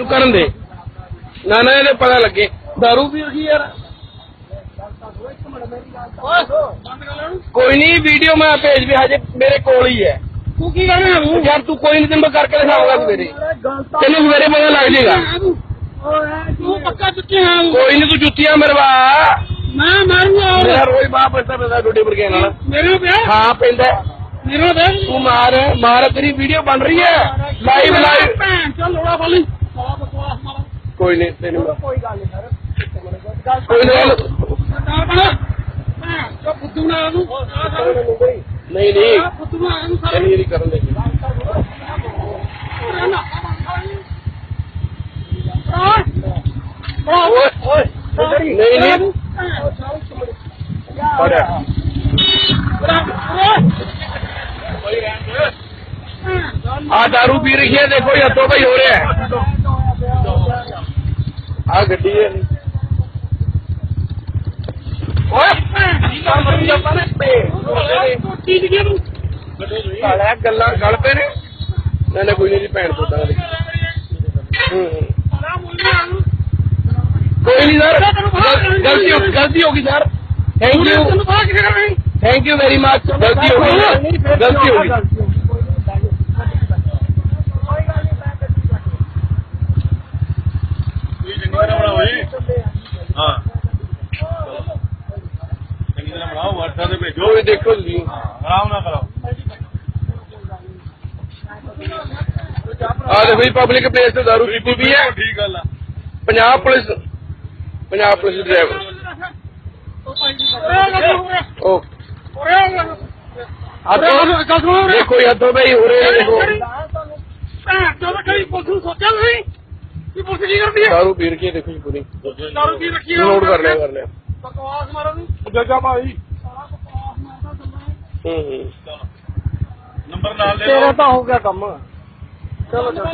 ਨੂੰ ਕਰਨ ਦੇ। ਨਾ ਨਾ ਇਹਦੇ ਪਤਾ ਲੱਗੇ। ਦਾਰੂ ਪੀ ਰਹੀ ਯਾਰ। ਕੋਈ ਨਹੀਂ ਵੀਡੀਓ ਮੈਂ ਭੇਜ ਵੀ ਹਜੇ ਮੇਰੇ ਕੋਲ ਹੀ ਹੈ। ਤੂੰ ਕੀ ਕਰ ਰਿਹਾ ਤੂੰ? ਯਾਰ ਤੂੰ ਕੋਈ ਨਹੀਂ ਤੈਨੂੰ ਮੈਂ ਕਰਕੇ ਦਿਖਾਉਂਗਾ ਸਵੇਰੇ। ਤੈਨੂੰ ਸਵੇਰੇ ਪਤਾ ਲੱਗ ਜਾਏਗਾ। ਤੂੰ ਪੱਕਾ ਚੁੱਕੇ ਹਾਂ ਕੋਈ ਨਹੀਂ ਤੂੰ ਜੁੱਤੀਆਂ ਮਰਵਾ। ਮੈਂ ਮਾਰੂੰਗਾ ਮੇਰਾ ਰੋਜ਼ ਬਾਹ ਪੈਂਦਾ ਪੈਂਦਾ ਡੋਡੇ ਵਰਗੇ ਨਾਲ। ਮੇਰੇ ਪਿਆ ਹਾਂ ਪੈਂਦਾ। ਮੇਰੇ ਪਿਆ ਤੂੰ ਮਾਰ ਮਾਰ ਤੇਰੀ ਵੀਡੀਓ ਬਣ ਰਹੀ ਹੈ। ਲਾਈਵ ਲਾਈਵ ਭੈਣ ਚੱਲ ਲੋੜਾ ਫਾਲੀ ਕੋਈ ਨਹੀਂ ਤੈਨੂੰ ਕੋਈ ਗੱਲ ਨਹੀਂ ਸਰ। ਕੋਈ ਸਰਦਾਰ ਬਣਾ ਨਾ ਨਾ ਇਹ ਨਹੀਂ ਕਰਨ ਦੇ ਓਏ ਓਏ ਨਹੀਂ ਨਹੀਂ। ਪੜਿਆ ਆ। दारू ਪੀ ਰਹੀ ਹੈ ਦੇਖੋ ਇਹ ਹੱਥੋਂ ਭਾਈ ਹੋ ਰਿਹਾ ਹੈ। ਆ ਗੱਡੀ ਹੈ ਓਏ ਕੰਮ ਜਾਂਦਾ ਨੇ ਸਾਲਾ ਗੱਲਾਂ ਗਲ ਪਏ ਨੇ। ਨਾ ਨਾ ਕੋਈ ਨਹੀਂ ਭੈਣ ਤੋਂ ਦਾ ਹੂੰ ਕੋਈ ਨਹੀਂ ਸਰ। ਗਲਤੀ ਗਲਤੀ ਹੋ ਗਈ sir. Thank you thank you very much ਗਲਤੀ ਹੋ ਗਈ। ਗਲਤੀ ਹੋ ਗਈ। ਤਰ੍ਹਾਂ ਬਣਾਓ ਜੀ ਹਾਂ। ਚੰਗੀ ਤਰ੍ਹਾਂ ਬਣਾਓ WhatsApp ਤੇ ਭੇਜੋ ਵੀ ਦੇਖੋ ਜੀ ਆਰਾਮ ਨਾਲ ਕਰਾਓ। ਆ ਦੇਖੋ ਜੀ ਪਬਲਿਕ ਪਲੇਸ ਤੇ ਦਾਰੂ ਪੀਤੀ ਵੀ ਹੈ। ਠੀਕ ਗੱਲ ਆ। Punjab police Punjab police driver ਓ। ਹੱਥੋਂ ਦੇਖੋ ਹੱਥੋਂ ਰਹੇ ਨੇ ਦੇਖੋ। ਸੋਚਿਆ ਨਹੀਂ ਕਿ ਪੁਲਿਸ ਕੀ ਕਰਦੀ ਹੈ? ਦਾਰੂ ਪੀ ਰਖੀ ਹੈ ਦੇਖੋ ਜੀ ਪੂਰੀ। ਦਾਰੂ ਪੀ ਰੱਖੀ ਹੈ ਨੋਟ ਕਰ ਲਿਆ ਕਰ ਲਿਆ। ਬਕਵਾਸ ਮਾਰਾ ਨੂੰ ਜੱਜਾ ਭਾਈ। ਸਾਰਾ ਬਕਵਾਸ ਮਾਰਦਾ ਦੰਦਾ ਹੂੰ ਹੂੰ। ਨੰਬਰ ਨਾਲ ਲੈ ਲਓ। ਤਾਂ ਹੋ ਗਿਆ ਕੰਮ। ਚਲੋ ਚਲੋ।